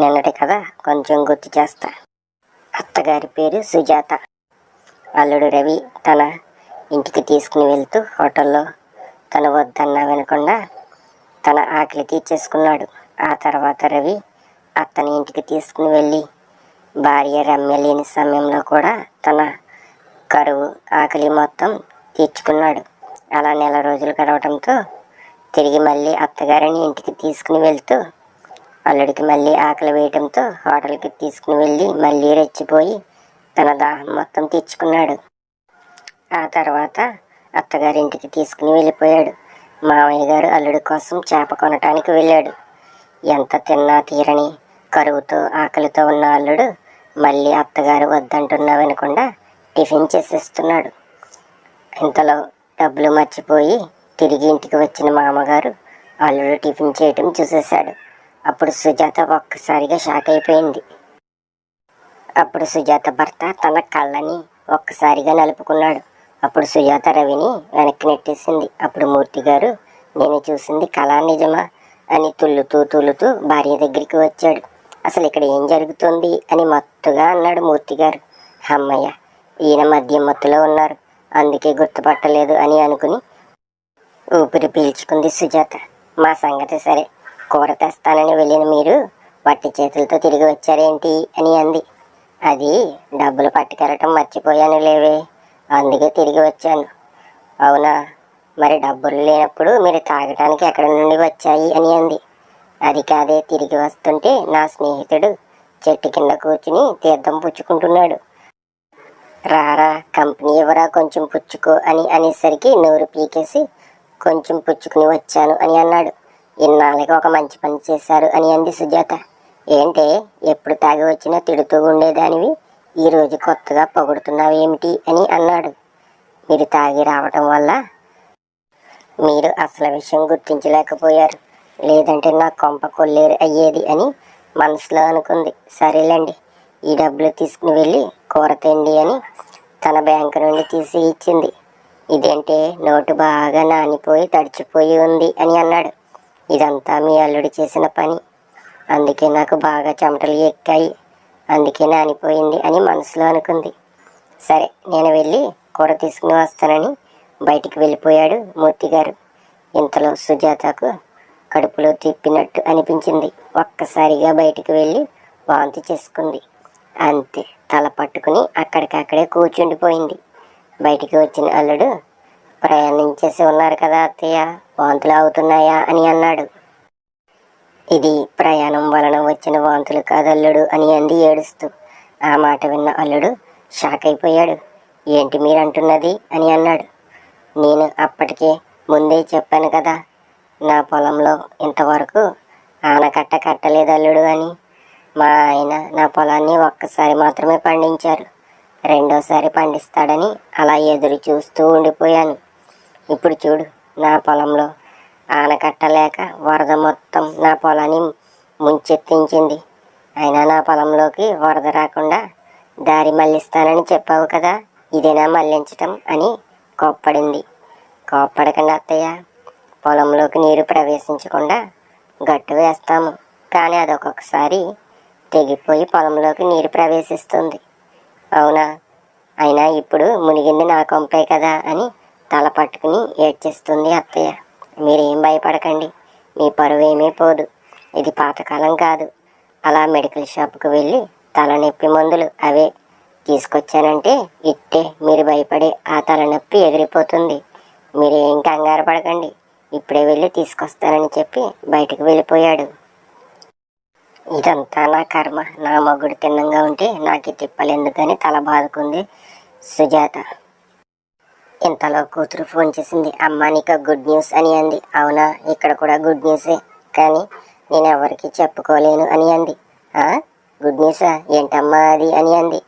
నిన్నటి కథ కొంచెం గుర్తు చేస్తా. అత్తగారి పేరు సుజాత. అల్లుడు రవి తన ఇంటికి తీసుకుని వెళ్తూ హోటల్లో తను వద్దన్నా వినకుండా తన ఆకలి తీర్చేసుకున్నాడు. ఆ తర్వాత రవి అత్తని ఇంటికి తీసుకుని వెళ్ళి భార్య రమ్య లేని సమయంలో కూడా తన కరువు ఆకలి మొత్తం తీర్చుకున్నాడు. అలా నెల రోజులు గడవటంతో తిరిగి మళ్ళీ అత్తగారిని ఇంటికి తీసుకుని వెళ్తూ అల్లుడికి మళ్ళీ ఆకలి వేయటంతో హోటల్కి తీసుకుని వెళ్ళి మళ్ళీ రెచ్చిపోయి తన దాహం మొత్తం తీర్చుకున్నాడు. ఆ తర్వాత అత్తగారింటికి తీసుకుని వెళ్ళిపోయాడు. మామయ్య గారు అల్లుడి కోసం చేప కొనటానికి వెళ్ళాడు. ఎంత తిన్నా తీరని కరువుతో ఆకలితో ఉన్న అల్లుడు మళ్ళీ అత్తగారు వద్దంటున్నా వినకుండా టిఫిన్ చేసేస్తున్నాడు. ఇంతలో డబ్బులు మర్చిపోయి తిరిగి ఇంటికి వచ్చిన మామగారు అల్లుడు టిఫిన్ చేయటం చూసేశాడు. అప్పుడు సుజాత ఒక్కసారిగా షాక్ అయిపోయింది. అప్పుడు సుజాత భర్త తన కళ్ళని ఒక్కసారిగా నలుపుకున్నాడు. అప్పుడు సుజాత రవిని వెనక్కి నెట్టేసింది. అప్పుడు మూర్తి గారు నేను చూసింది కళా నిజమా? అని తుల్లుతూ తుల్లుతూ భార్య దగ్గరికి వచ్చాడు. అసలు ఇక్కడ ఏం జరుగుతుంది? అని మత్తుగా అన్నాడు మూర్తి గారు. అమ్మయ్య ఈయన మద్యం మత్తులో ఉన్నారు. అందుకే గుర్తుపట్టలేదు అని అనుకుని ఊపిరి పీల్చుకుంది సుజాత. మా సంగతి సరే కూర తెస్తానని వెళ్ళిన మీరు వట్టి చేతులతో తిరిగి వచ్చారేంటి అని అంది. అది డబ్బులు పట్టుకెళ్ళటం మర్చిపోయాను లేవే అందుకే తిరిగి వచ్చాను. అవునా? మరి డబ్బులు లేనప్పుడు మీరు తాగటానికి ఎక్కడి నుండి వచ్చాయి అని అంది. అది కాదే తిరిగి వస్తుంటే నా స్నేహితుడు చెట్టు కింద కూర్చుని తీర్థం పుచ్చుకుంటున్నాడు. రారా కంపెనీ ఇవ్వరా కొంచెం పుచ్చుకో అని అనేసరికి నోరు పీకేసి కొంచెం పుచ్చుకుని వచ్చాను అని అన్నాడు. ఇన్నాళ్ళకి ఒక మంచి పని చేశారు అని అంది సుజాత. ఏంటే ఎప్పుడు తాగి వచ్చినా తిడుతూ ఉండేదానివి? ఈరోజు కొత్తగా పొగుడుతున్నావేమిటి అని అన్నాడు. మీరు తాగి రావటం వల్ల మీరు అసలు విషయం గుర్తించలేకపోయారు. లేదంటే నా కొంప కొల్లేరు అయ్యేది అని మనసులో అనుకుంది. సరేలేండి ఈ డబ్బులు తీసుకుని వెళ్ళి కూర తిండి అని తన బ్యాంకు నుండి తీసి ఇచ్చింది. ఇదేంటే నోటు బాగా నానిపోయి తడిచిపోయి ఉంది అని అన్నాడు. ఇదంతా మీ అల్లుడు చేసిన పని. అందుకే నాకు బాగా చెమటలు ఎక్కాయి. అందుకే నానిపోయింది అని మనసులో అనుకుంది. సరే నేను వెళ్ళి కూర తీసుకుని వస్తానని బయటికి వెళ్ళిపోయాడు మూర్తిగారు. ఇంతలో సుజాతకు కడుపులో తిప్పినట్టు అనిపించింది. ఒక్కసారిగా బయటికి వెళ్ళి వాంతి చేసుకుంది. అంతే తల పట్టుకుని అక్కడికక్కడే కూర్చుండిపోయింది. బయటికి వచ్చిన అల్లుడు ప్రయాణించేసి ఉన్నారు కదా అత్తయ్య. వాంతులు అవుతున్నాయా అని అన్నాడు. ఇది ప్రయాణం వలన వచ్చిన వాంతులు కాదల్లుడు అని అంది ఏడుస్తూ. ఆ మాట విన్న అల్లుడు షాక్ అయిపోయాడు. ఏంటి మీరంటున్నది అని అన్నాడు. నేను అప్పటికే ముందే చెప్పాను కదా నా పొలంలో ఇంతవరకు ఆనకట్ట కట్టలేదు అల్లుడు అని. మా ఆయన నా పొలాన్ని ఒక్కసారి మాత్రమే పండించారు. రెండోసారి పండిస్తాడని అలా ఎదురు చూస్తూ ఉండిపోయాను. ఇప్పుడు చూడు నా పొలంలో ఆనకట్టలేక వరద మొత్తం నా పొలాన్ని ముంచెత్తించింది. అయినా నా పొలంలోకి వరద రాకుండా దారి మళ్ళిస్తానని చెప్పావు కదా ఇదేనా మళ్ళించటం అని కోప్పడింది. కోప్పడకండి అత్తయ్య పొలంలోకి నీరు ప్రవేశించకుండా గట్టు వేస్తాము. కానీ అదొకొకసారి తెగిపోయి పొలంలోకి నీరు ప్రవేశిస్తుంది. అవునా? అయినా ఇప్పుడు మునిగింది నా కొంపే కదా అని తల పట్టుకుని ఏడ్చేస్తుంది అత్తయ్య. మీరేం భయపడకండి. మీ పరువు ఏమీ పోదు. ఇది పాతకాలం కాదు. అలా మెడికల్ షాప్కి వెళ్ళి తలనొప్పి మందులు అవే తీసుకొచ్చానంటే ఇట్టే మీరు భయపడే ఆ తలనొప్పి ఎగిరిపోతుంది. మీరేం కంగారు పడకండి. ఇప్పుడే వెళ్ళి తీసుకొస్తానని చెప్పి బయటకు వెళ్ళిపోయాడు. ఇదంతా నా కర్మ. నా మగుడు తిన్నంగా ఉంటే నాకు తిప్పలేందుకని తల బాదుకుంది సుజాత. ఇంతలో కూతురు ఫోన్ చేసింది అమ్మ నీకు గుడ్ న్యూస్ అని అంది. అవునా ఇక్కడ కూడా గుడ్ న్యూసే కానీ నేను ఎవరికి చెప్పుకోలేను అని అంది. "ఆ? గుడ్ న్యూసా ఏంటమ్మా అది? అని అంది.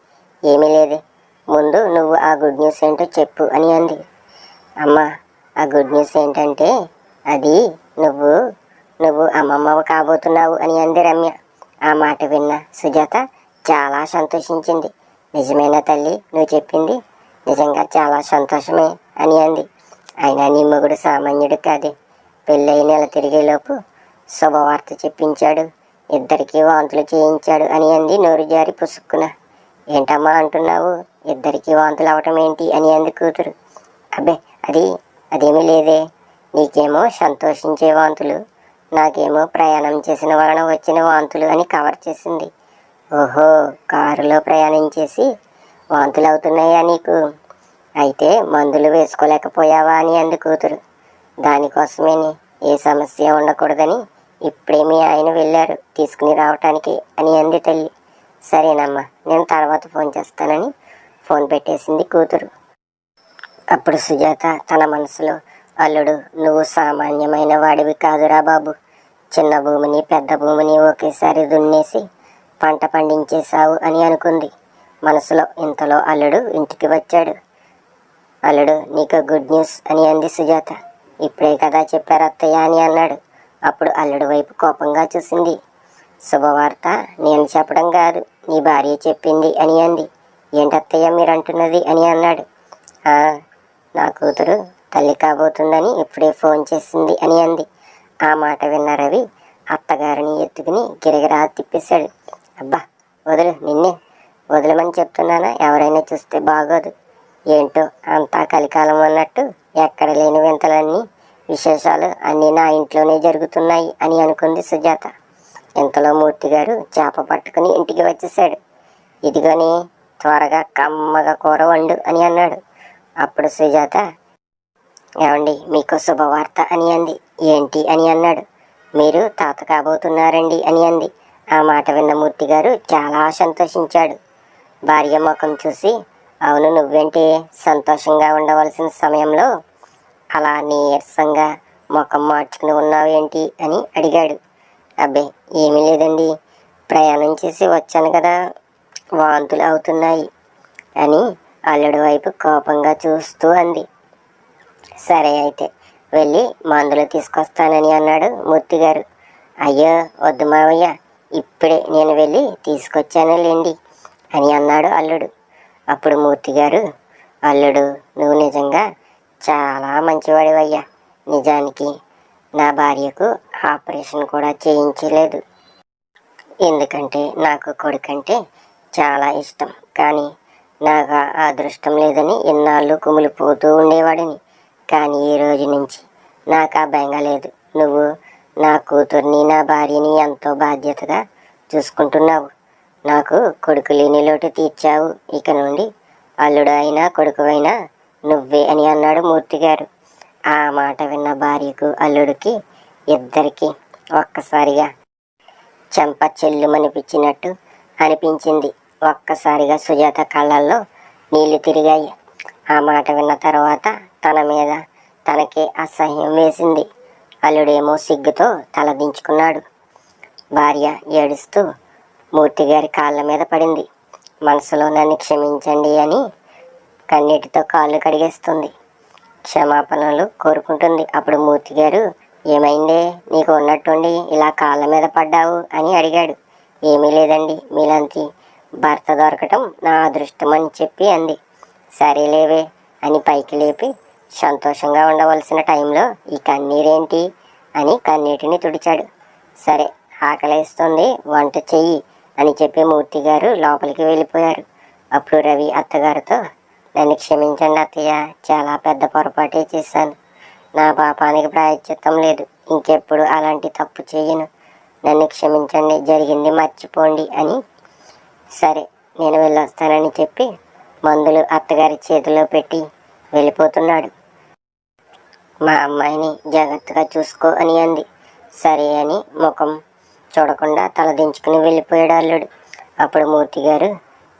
ఏమీ లేదే. ముందు నువ్వు ఆ గుడ్ న్యూస్ ఏంటో చెప్పు అని అంది. అమ్మా ఆ గుడ్ న్యూస్ ఏంటంటే అది నువ్వు నువ్వు అమ్మమ్మ కాబోతున్నావు అని అంది రమ్య. ఆ మాట విన్న సుజాత చాలా సంతోషించింది. నిజమైన తల్లి నువ్వు చెప్పింది? నిజంగా చాలా సంతోషమే అని అంది. అయినా నీ మొగుడు సామాన్యుడు కాదే. పెళ్ళై నెల తిరిగేలోపు శుభవార్త చెప్పించాడు. ఇద్దరికీ వాంతులు చేయించాడు అని అంది నోరు జారి పుసుక్కున. ఏంటమ్మా అంటున్నావు? ఇద్దరికీ వాంతులు అవటం ఏంటి అని అంది కూతురు. అబ్బే అది అదేమీ లేదే. నీకేమో సంతోషించే వాంతులు నాకేమో ప్రయాణం చేసిన వలన వచ్చిన వాంతులు అని కవర్ చేసింది. ఓహో కారులో ప్రయాణం చేసి వాంతులు అవుతున్నాయా నీకు? అయితే మందులు వేసుకోలేకపోయావా అని అంది కూతురు. దానికోసమేని ఏ సమస్య ఉండకూడదని ఇప్పుడే మీ ఆయన వెళ్ళారు తీసుకుని రావటానికి అని అంది తల్లి. సరేనమ్మా నేను తర్వాత ఫోన్ చేస్తానని ఫోన్ పెట్టేసింది కూతురు. అప్పుడు సుజాత తన మనసులో అల్లుడు నువ్వు సామాన్యమైన వాడివి కాదురా బాబు. చిన్న భూమిని పెద్ద భూమిని ఒకేసారి దున్నేసి పంట పండించేశావు అని అనుకుంది. మనసులో ఇంతలో అల్లుడు ఇంటికి వచ్చాడు. అల్లుడు నీకు గుడ్ న్యూస్ అని అంది సుజాత. ఇప్పుడే కదా చెప్పారు అత్తయ్య అని అన్నాడు. అప్పుడు అల్లుడు వైపు కోపంగా చూసింది. శుభవార్త నేను చెప్పడం కాదు నీ భార్య చెప్పింది అని అంది. ఏంటత్తయ్య మీరు అంటున్నది అని అన్నాడు. నా కూతురు తల్లి కాబోతుందని ఇప్పుడే ఫోన్ చేసింది అని అంది. ఆ మాట విన్న రవి అత్తగారిని ఎత్తుకుని గిరగిరా తిప్పేశాడు. అబ్బా వదులు నిన్నే వదలమని చెప్తున్నానా? ఎవరైనా చూస్తే బాగోదు. ఏంటో అంతా కలికాలం అన్నట్టు ఎక్కడ లేని వింతలన్నీ విశేషాలు అన్నీ నా ఇంట్లోనే జరుగుతున్నాయి అని అనుకుంది సుజాత. ఇంతలో మూర్తి గారు చేప పట్టుకుని ఇంటికి వచ్చేసాడు ఇదిగోని త్వరగా కమ్మగా కూర వండు అని అన్నాడు. అప్పుడు సుజాత ఏమండి మీకు శుభవార్త అని అంది. ఏంటి అని అన్నాడు. మీరు తాత కాబోతున్నారండి అని అంది. ఆ మాట విన్న మూర్తి గారు చాలా సంతోషించాడు. భార్య ముఖం చూసి అవును నువ్వేంటి సంతోషంగా ఉండవలసిన సమయంలో? అలా నీరసంగా ముఖం మార్చుకుని ఉన్నావు ఏంటి? అని అడిగాడు. అబ్బే ఏమీ లేదండి. ప్రయాణం చేసి వచ్చాను కదా. వాంతులు అవుతున్నాయి అని అల్లుడి వైపు కోపంగా చూస్తూ అంది. సరే అయితే వెళ్ళి మందులు తీసుకొస్తానని అన్నాడు మూర్తిగారు. అయ్యో వద్దు మావయ్య. ఇప్పుడే నేను వెళ్ళి తీసుకొచ్చానులేండి. అని అన్నాడు అల్లుడు. అప్పుడు మూర్తి గారు అల్లుడు నువ్వు నిజంగా చాలా మంచివాడివయ్యా. నిజానికి నా భార్యకు ఆపరేషన్ కూడా చేయించలేదు. ఎందుకంటే నాకు కొడుకంటే చాలా ఇష్టం. కానీ నాకు ఆ అదృష్టం లేదని ఇన్నాళ్ళు కుమిలిపోతూ ఉండేవాడిని. కానీ ఈ రోజు నుంచి నాకు ఆ బెంగ లేదు. నువ్వు నా కూతుర్ని నా భార్యని ఎంతో బాధ్యతగా చూసుకుంటున్నావు. నాకు కొడుకు లేని లోటు తీర్చావు. ఇక నుండి అల్లుడు అయినా కొడుకు అయినా నువ్వే అని అన్నాడు మూర్తి గారు. ఆ మాట విన్న భార్యకు అల్లుడికి ఇద్దరికి ఒక్కసారిగా చెంప చెల్లుమనిపించినట్టు అనిపించింది. ఒక్కసారిగా సుజాత కళ్ళల్లో నీళ్ళు తిరిగాయి. ఆ మాట విన్న తర్వాత తన మీద తనకే అసహ్యం వేసింది. అల్లుడేమో సిగ్గుతో తలదించుకున్నాడు. భార్య ఏడుస్తూ మూర్తి గారి కాళ్ళ మీద పడింది. మనసులో నన్ను క్షమించండి అని కన్నీటితో కాళ్ళు కడిగేస్తుంది. క్షమాపణలు కోరుకుంటుంది. అప్పుడు మూర్తి గారు ఏమైందే? నీకు ఉన్నట్టుండి ఇలా కాళ్ళ మీద పడ్డావు అని అడిగాడు. ఏమీ లేదండి మీలాంటి భర్త దొరకటం నా అదృష్టం అని చెప్పి అంది. సరేలేవే అని పైకి లేపి సంతోషంగా ఉండవలసిన టైంలో ఈ కన్నీరేంటి? అని కన్నీటిని తుడిచాడు. సరే ఆకలేస్తుంది వంట చెయ్యి. అని చెప్పి మూర్తి గారు లోపలికి వెళ్ళిపోయారు. అప్పుడు రవి అత్తగారితో నన్ను క్షమించండి అత్తయ్య చాలా పెద్ద పొరపాటే చేశాను. నా పాపానికి ప్రాయశ్చిత్తం లేదు. ఇంకెప్పుడు అలాంటి తప్పు చేయను. నన్ను క్షమించండి జరిగింది మర్చిపోండి అని. సరే నేను వెళ్ళొస్తానని చెప్పి మందులు అత్తగారి చేతిలో పెట్టి వెళ్ళిపోతున్నాడు. మా అమ్మాయిని జాగ్రత్తగా చూసుకో అని అంది. సరే అని ముఖం చూడకుండా తలదించుకుని వెళ్ళిపోయాడు అల్లుడు. అప్పుడు మూర్తి గారు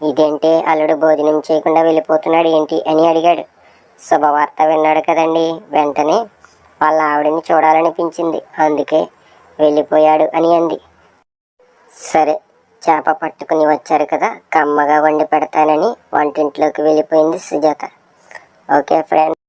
ఇదేంటి అల్లుడు భోజనం చేయకుండా వెళ్ళిపోతున్నాడు ఏంటి? అని అడిగాడు. శుభవార్త విన్నాడు కదండి. వెంటనే వాళ్ళ ఆవిడని చూడాలనిపించింది. అందుకే వెళ్ళిపోయాడు అని అంది. సరే చేప పట్టుకుని వచ్చారు కదా కమ్మగా వండి పెడతానని వంటింట్లోకి వెళ్ళిపోయింది సుజాత. Okay friend.